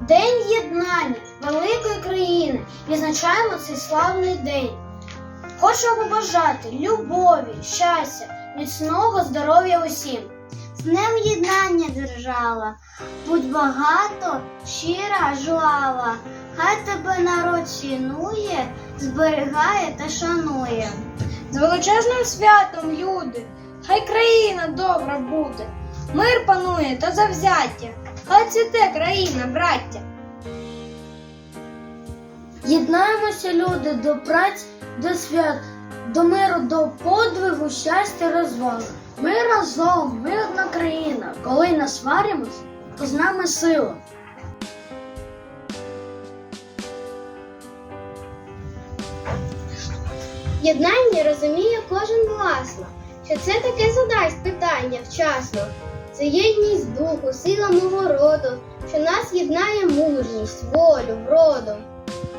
День єднання великої країни. Відзначаємо цей славний день. Хочу побажати любові, щастя, міцного здоров'я усім. З днем єднання держава, будь багато, щира, жлава, хай тебе народ цінує, зберігає та шанує. З величезним святом, люди, хай країна добра буде, мир панує та завзяття, хай цвіте країна, браття. Єднаємося, люди, до праць, до свят, до миру, до подвигу, щастя, розвагу. Ми разом, ми одна країна. Коли не сваримось, то з нами сила. Єднання розуміє кожен власно, що це таке задасть питання вчасно. Це єдність духу, сила мого роду, що нас єднає мужність, волю, вроду.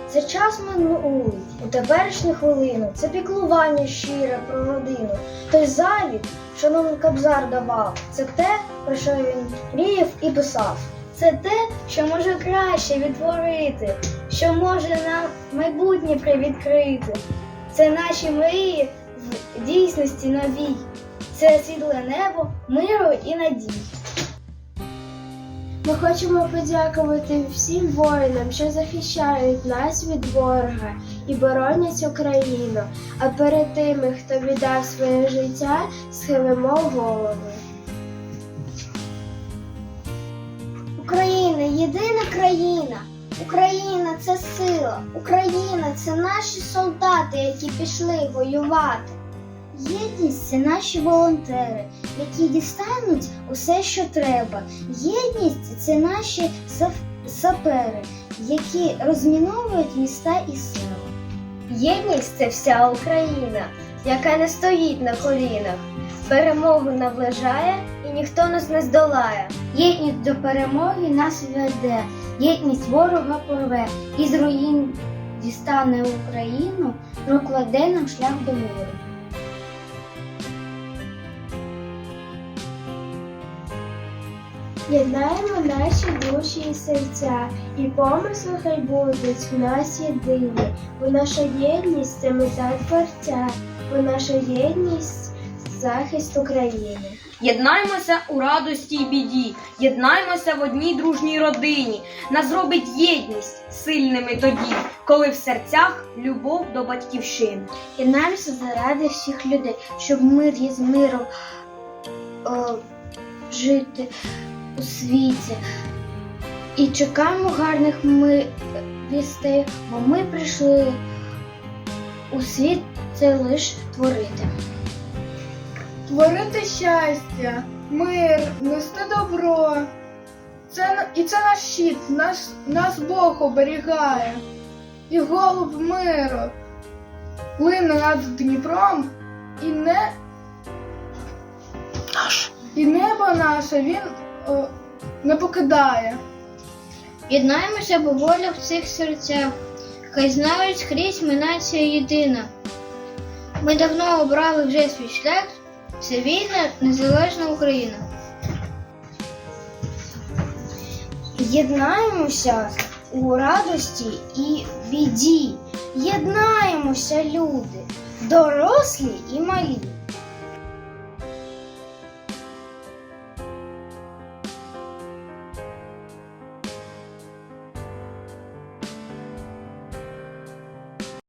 Це час минулий, у теперішню хвилину, це піклування щире про родину. Той завід, що нам Кобзар давав, це те, про що він мріяв і писав. Це те, що може краще відтворити, що може нам майбутнє привідкрити. Це наші мрії в дійсності новій. Це світле небо, миру і надій. Ми хочемо подякувати всім воїнам, що захищають нас від ворога і боронять Україну. А перед тими, хто віддав своє життя, схилимо голови. Україна єдина країна. Україна це сила. Україна це наші солдати, які пішли воювати. Єдність це наші волонтери, які дістануть усе, що треба. Єдність це наші сапери, які розміновують міста і села. Єдність це вся Україна, яка не стоїть на колінах. Перемогу наближає і ніхто нас не здолає. Єдність до перемоги нас веде, єдність ворога порве, і з руїн дістане Україну, прокладе нам шлях до миру. Єднаємо наші душі і серця, і помисли хай будуть в нас єдині, бо наша єдність це мета творця, бо наша єдність захист України. Єднаймося у радості й біді, єднаймося в одній дружній родині. Нас зробить єдність сильними тоді, коли в серцях любов до батьківщини. Єднаємося заради всіх людей, щоб мир і з миром о, жити у світі. І чекаємо гарних ми вістей, бо ми прийшли у світ це лиш творити. Творити щастя, мир, нести добро. Це, і це наш щит, наш, нас Бог оберігає. І голуб миру лине над Дніпром, і не і небо наше він не покидає. Єднаємося по волях в цих серцях, хай знають скрізь ми нація єдина. Ми давно обрали вже свій шлях, це вільна, незалежна Україна. Єднаємося у радості і біді. Єднаємося, люди, дорослі і малі.